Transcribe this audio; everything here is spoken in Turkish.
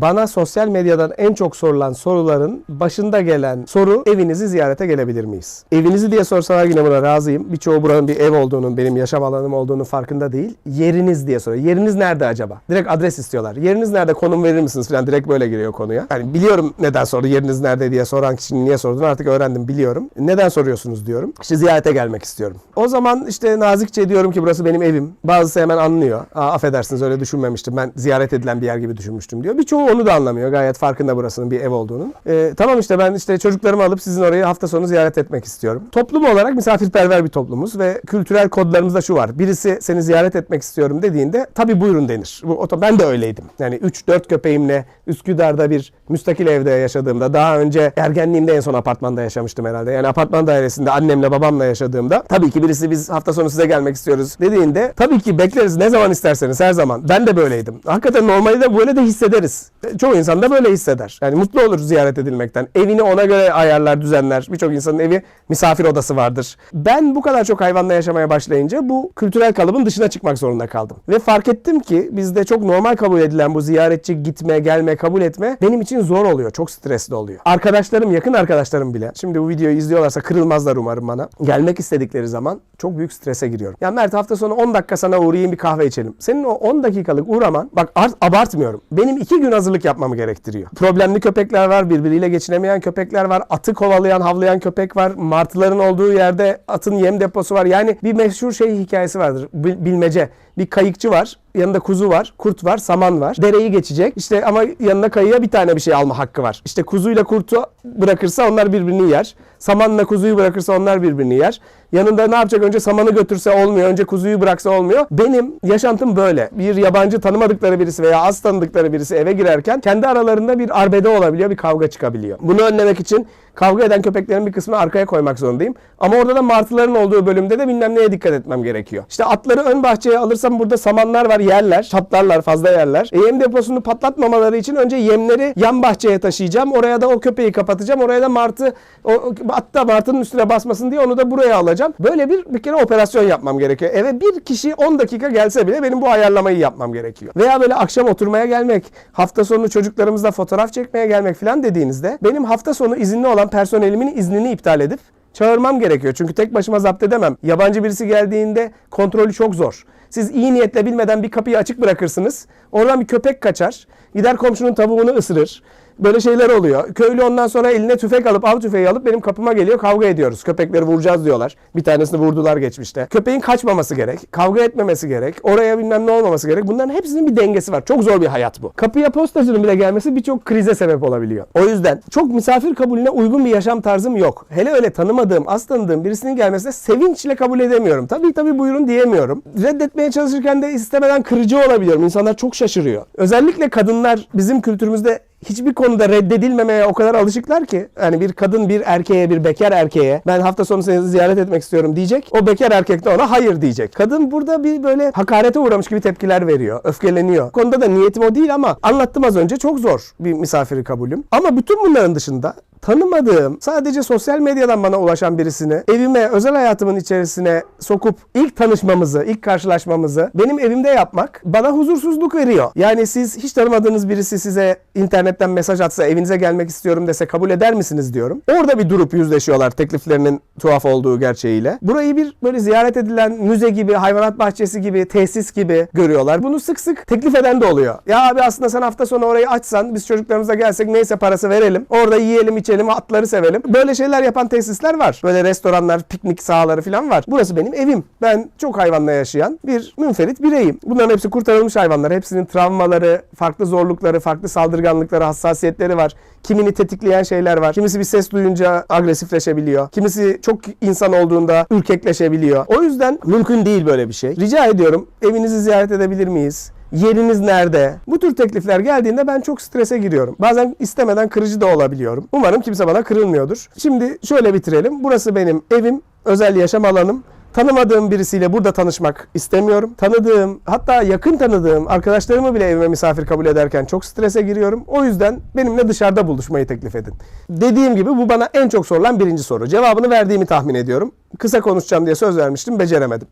Bana sosyal medyadan en çok sorulan soruların başında gelen soru evinizi ziyarete gelebilir miyiz? Evinizi diye sorsalar yine buna razıyım. Birçoğu buranın bir ev olduğunun, benim yaşam alanım olduğunu farkında değil. Yeriniz diye soruyor. Yeriniz nerede acaba? Direkt adres istiyorlar. Yeriniz nerede konum verir misiniz falan direkt böyle giriyor konuya. Yani biliyorum neden sordu yeriniz nerede diye soran kişinin niye sorduğunu artık öğrendim biliyorum. Neden soruyorsunuz diyorum. İşte ziyarete gelmek istiyorum. O zaman işte nazikçe diyorum ki burası benim evim. Bazısı hemen anlıyor. Aa, affedersiniz öyle düşünmemiştim. Ben ziyaret edilen bir yer gibi düşünmüştüm diyor. Birçoğu onu da anlamıyor. Gayet farkında burasının bir ev olduğunun. Ee, tamam işte ben işte çocuklarımı alıp sizin orayı hafta sonu ziyaret etmek istiyorum. Toplum olarak misafirperver bir toplumuz ve kültürel kodlarımızda şu var. Birisi seni ziyaret etmek istiyorum dediğinde tabii buyurun denir. Bu, ben de öyleydim. Yani 3-4 köpeğimle Üsküdar'da bir müstakil evde yaşadığımda daha önce ergenliğimde en son apartmanda yaşamıştım herhalde. Yani apartman dairesinde annemle babamla yaşadığımda tabii ki birisi biz hafta sonu size gelmek istiyoruz dediğinde tabii ki bekleriz ne zaman isterseniz her zaman. Ben de böyleydim. Hakikaten normalde de böyle de hissederiz. Çoğu insan da böyle hisseder. Yani mutlu olur ziyaret edilmekten. Evini ona göre ayarlar, düzenler. Birçok insanın evi misafir odası vardır. Ben bu kadar çok hayvanla yaşamaya başlayınca bu kültürel kalıbın dışına çıkmak zorunda kaldım. Ve fark ettim ki bizde çok normal kabul edilen bu ziyaretçi gitme, gelme, kabul etme benim için zor oluyor. Çok stresli oluyor. Arkadaşlarım, yakın arkadaşlarım bile. Şimdi bu videoyu izliyorlarsa kırılmazlar umarım bana. Gelmek istedikleri zaman çok büyük strese giriyorum. Ya Mert hafta sonu 10 dakika sana uğrayayım bir kahve içelim. Senin o 10 dakikalık uğraman bak art- abartmıyorum. Benim 2 gün hazırlık yapmamı gerektiriyor. Problemli köpekler var, birbiriyle geçinemeyen köpekler var, atı kovalayan, havlayan köpek var, martıların olduğu yerde atın yem deposu var. Yani bir meşhur şey hikayesi vardır. Bil- bilmece. Bir kayıkçı var. Yanında kuzu var, kurt var, saman var. Dereyi geçecek. İşte ama yanına kayıya bir tane bir şey alma hakkı var. İşte kuzuyla kurtu bırakırsa onlar birbirini yer. Samanla kuzuyu bırakırsa onlar birbirini yer. Yanında ne yapacak? Önce samanı götürse olmuyor. Önce kuzuyu bıraksa olmuyor. Benim yaşantım böyle. Bir yabancı tanımadıkları birisi veya az tanıdıkları birisi eve girerken kendi aralarında bir arbede olabiliyor, bir kavga çıkabiliyor. Bunu önlemek için kavga eden köpeklerin bir kısmını arkaya koymak zorundayım. Ama orada da martıların olduğu bölümde de bilmem neye dikkat etmem gerekiyor. İşte atları ön bahçeye alırsam burada samanlar var yerler. Çatlarlar fazla yerler. E, yem deposunu patlatmamaları için önce yemleri yan bahçeye taşıyacağım. Oraya da o köpeği kapatacağım. Oraya da martı o, hatta martının üstüne basmasın diye onu da buraya alacağım. Böyle bir bir kere operasyon yapmam gerekiyor. Eve bir kişi 10 dakika gelse bile benim bu ayarlamayı yapmam gerekiyor. Veya böyle akşam oturmaya gelmek, hafta sonu çocuklarımızla fotoğraf çekmeye gelmek falan dediğinizde benim hafta sonu izinli olan personelimin iznini iptal edip çağırmam gerekiyor. Çünkü tek başıma zapt edemem. Yabancı birisi geldiğinde kontrolü çok zor. Siz iyi niyetle bilmeden bir kapıyı açık bırakırsınız. Oradan bir köpek kaçar. Gider komşunun tavuğunu ısırır. Böyle şeyler oluyor. Köylü ondan sonra eline tüfek alıp av tüfeği alıp benim kapıma geliyor kavga ediyoruz. Köpekleri vuracağız diyorlar. Bir tanesini vurdular geçmişte. Köpeğin kaçmaması gerek. Kavga etmemesi gerek. Oraya bilmem ne olmaması gerek. Bunların hepsinin bir dengesi var. Çok zor bir hayat bu. Kapıya postacının bile gelmesi birçok krize sebep olabiliyor. O yüzden çok misafir kabulüne uygun bir yaşam tarzım yok. Hele öyle tanımadığım, az tanıdığım birisinin gelmesine sevinçle kabul edemiyorum. Tabii tabii buyurun diyemiyorum. Reddetmeye çalışırken de istemeden kırıcı olabiliyorum. İnsanlar çok şaşırıyor. Özellikle kadınlar bizim kültürümüzde hiçbir konuda reddedilmemeye o kadar alışıklar ki hani bir kadın bir erkeğe bir bekar erkeğe ben hafta sonu seni ziyaret etmek istiyorum diyecek. O bekar erkek de ona hayır diyecek. Kadın burada bir böyle hakarete uğramış gibi tepkiler veriyor. Öfkeleniyor. Konuda da niyetim o değil ama anlattım az önce çok zor bir misafiri kabulüm. Ama bütün bunların dışında tanımadığım, sadece sosyal medyadan bana ulaşan birisini evime, özel hayatımın içerisine sokup ilk tanışmamızı, ilk karşılaşmamızı benim evimde yapmak bana huzursuzluk veriyor. Yani siz hiç tanımadığınız birisi size internetten mesaj atsa, evinize gelmek istiyorum dese kabul eder misiniz diyorum. Orada bir durup yüzleşiyorlar tekliflerinin tuhaf olduğu gerçeğiyle. Burayı bir böyle ziyaret edilen müze gibi, hayvanat bahçesi gibi, tesis gibi görüyorlar. Bunu sık sık teklif eden de oluyor. Ya abi aslında sen hafta sonu orayı açsan, biz çocuklarımıza gelsek neyse parası verelim. Orada yiyelim, içelim, atları sevelim. Böyle şeyler yapan tesisler var. Böyle restoranlar, piknik sahaları falan var. Burası benim evim. Ben çok hayvanla yaşayan bir münferit bireyim. Bunların hepsi kurtarılmış hayvanlar. Hepsinin travmaları, farklı zorlukları, farklı saldırganlıkları, hassasiyetleri var. Kimini tetikleyen şeyler var. Kimisi bir ses duyunca agresifleşebiliyor. Kimisi çok insan olduğunda ürkekleşebiliyor. O yüzden mümkün değil böyle bir şey. Rica ediyorum evinizi ziyaret edebilir miyiz? Yeriniz nerede? Bu tür teklifler geldiğinde ben çok strese giriyorum. Bazen istemeden kırıcı da olabiliyorum. Umarım kimse bana kırılmıyordur. Şimdi şöyle bitirelim. Burası benim evim, özel yaşam alanım. Tanımadığım birisiyle burada tanışmak istemiyorum. Tanıdığım, hatta yakın tanıdığım arkadaşlarımı bile evime misafir kabul ederken çok strese giriyorum. O yüzden benimle dışarıda buluşmayı teklif edin. Dediğim gibi bu bana en çok sorulan birinci soru. Cevabını verdiğimi tahmin ediyorum. Kısa konuşacağım diye söz vermiştim, beceremedim.